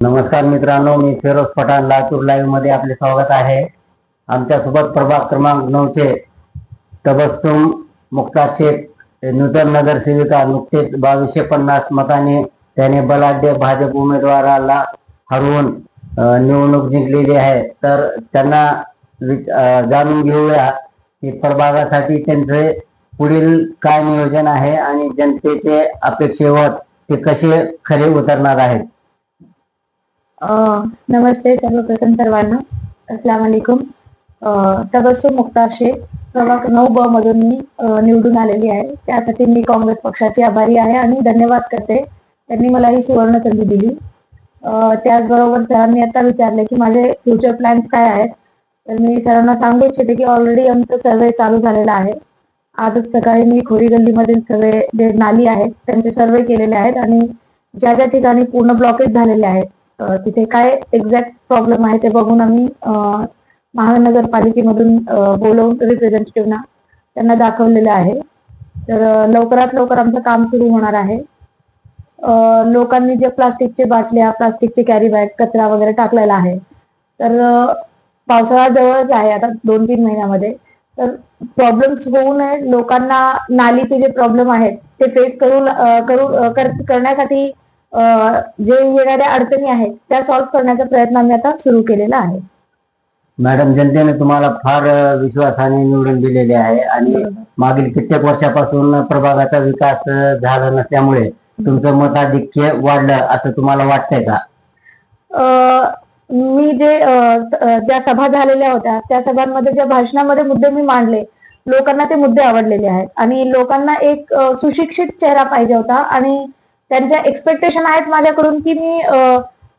नमस्कार मित्रांनो मी फिरोज पठाण लातूर लाईव्हमध्ये आपले स्वागत आहे. आमच्यासोबत प्रभाग क्रमांक नऊचे तबस्तुम मुक्तार शेख नूतन नगरसेविका नुकतेच बावीसशे पन्नास मताने त्याने बलाढ्य भाजप उमेदवाराला हरवून निवडणूक जिंकलेली आहे. तर त्यांना जाणून घेऊया की प्रभागासाठी त्यांचे पुढील काय नियोजन आहे आणि जनतेचे अपेक्षेवर ते कसे खरे उतरणार आहेत. नमस्ते सर्वप्रथम सर्वांना. अस्सलाम वालेकुम. अ, तबस्सुम मुक्तार शेख. प्रभाग नऊ ब मधून मी निवडून आलेली आहे. त्यासाठी मी काँग्रेस पक्षाची आभारी आहे आणि धन्यवाद करते. त्यांनी मला ही सुवर्ण संधी दिली. त्याचबरोबर सरांनी आता विचारले की माझे फ्युचर प्लॅन्स काय आहेत? तर मी सरांना सांगू इच्छिते की ऑलरेडी आमचं सर्वे चालू झालेला आहे. आजच सकाळी मी खोरी गल्लीमधील सर्वे जे नाली आहेत त्यांचे सर्वे केलेले आहेत आणि ज्या ज्या ठिकाणी पूर्ण ब्लॉकेज झालेले आहेत तिथे काय एक्झॅक्ट प्रॉब्लेम आहे ते बघून आम्ही महानगरपालिकेमधून बोलवून रिप्रेझेंटेटिव्हना त्यांना दाखवलेलं आहे. तर लवकरात लवकर आमचं काम सुरू होणार आहे. लोकांनी जे प्लास्टिकचे बाटल्या प्लास्टिकचे कॅरी बॅग कचरा वगैरे टाकलेला आहे. तर पावसाळा जवळच आहे आता दोन तीन महिन्यामध्ये. तर प्रॉब्लेम्स होऊ नये लोकांना नालीचे जे प्रॉब्लेम आहेत ते फेस करू करू कर- करण्यासाठी जे येणाऱ्या अडचणी आहेत त्या सॉल्व्ह करण्याचा प्रयत्न आम्ही आता सुरू केलेला आहे. मॅडम जनतेने तुम्हाला फार विश्वासाने निवडून दिलेले आहे आणि मागील कित्येक वर्षापासून प्रभागाचा विकास झाला नसल्यामुळे तुमचं मताधिक्य वाढलं असं तुम्हाला वाटतंय का? अ, मी जे अ, ज्या सभा झालेल्या होत्या त्या सभांमध्ये ज्या भाषणामध्ये मुद्दे मी मांडले लोकांना ते मुद्दे आवडलेले आहेत. आणि लोकांना एक अ, सुशिक्षित चेहरा पाहिजे होता आणि त्यांच्या एक्सपेक्टेशन आहेत माझ्याकडून की मी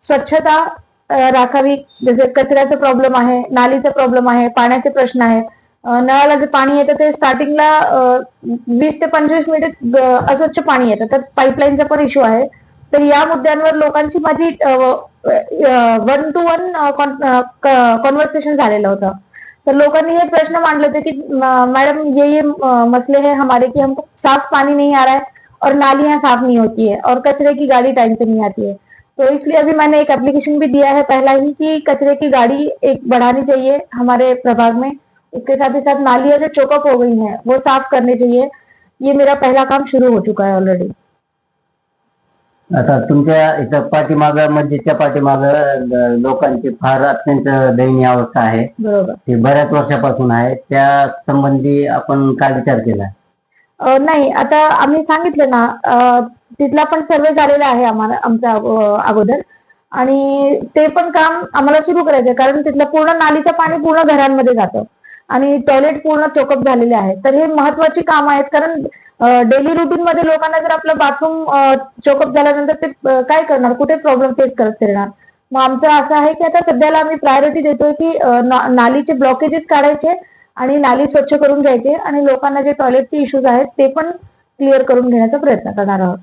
स्वच्छता राखावी. जसे कचऱ्याचा प्रॉब्लेम आहे नालीचा प्रॉब्लेम आहे पाण्याचे प्रश्न आहे नळाला जे पाणी येतं ते स्टार्टिंगला वीस ते पंचवीस मिनिट अस्वच्छ पाणी येतं. तर पाईपलाईनचा पण इश्यू आहे. तर या मुद्द्यांवर लोकांची माझी वन टू वन कॉन्व्हर्सेशन झालेलं होतं. तर लोकांनी हे प्रश्न मांडले होते की मॅडम ये ये मसले हैं हमारे की हमको साफ पाणी नहीं आ रहा है. और नालियाँ साफ़ नहीं होती है और कचरे की गाड़ी टाइम से नहीं आती है। तो इसलिए अभी मैंने एक एप्लीकेशन भी दिया है पहला ही कि कचरे की गाड़ी एक बढ़ानी चाहिए हमारे प्रभाग में। उसके साथ ही साथ नालियाँ जो चौकअप हो गई हैं वो साफ़ करनी चाहिए। ये मेरा पहला काम शुरू हो चुका है ऑलरेडी आता तुमच्या इथं पाठीमाग मस्जिदच्या पाठीमाग लोकांची फार अत्यंत दयनीय अवस्था आहे. बरोबर. ती बऱ्याच वर्षापासून आहे. त्या संबंधी आपण काय विचार केला? नाही आता आम्ही सांगितलं ना तिथला पण सर्वे झालेला आहे आम्हाला आमच्या अगोदर. आणि ते पण काम आम्हाला सुरू करायचं कारण तिथलं पूर्ण नालीचं पाणी पूर्ण घरांमध्ये जातं. आणि टॉयलेट पूर्ण चोकअप झालेले आहे तर हे महत्वाची काम आहेत कारण डेली रुटीन मध्ये लोकांना जर आपलं बाथरूम चोकअप झाल्यानंतर ते काय करणार? कुठे प्रॉब्लेम फेस करत फिरणार? मग आमचं असं आहे की आता सध्याला आम्ही प्रायोरिटी देतोय की नालीचे ब्लॉकेजेस काढायचे आणि नाली स्वच्छ करून घ्यायचे आणि लोकांना जे टॉयलेटचे इश्यूज आहेत ते पण क्लिअर करून घेण्याचा प्रयत्न करणार आहोत.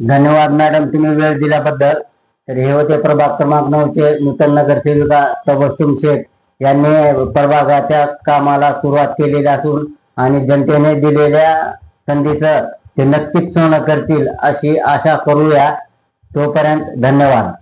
धन्यवाद मॅडम तुम्ही वेळ दिल्याबद्दल. तर हे होते प्रभाग क्रमांक नऊचे नूतन नगरसेविका तबस्सुम शेख यांनी प्रभागाच्या कामाला सुरुवात केलेली असून आणि जनतेने दिलेल्या संधीचं ते नक्कीच सोनं करतील अशी आशा करूया. तोपर्यंत धन्यवाद.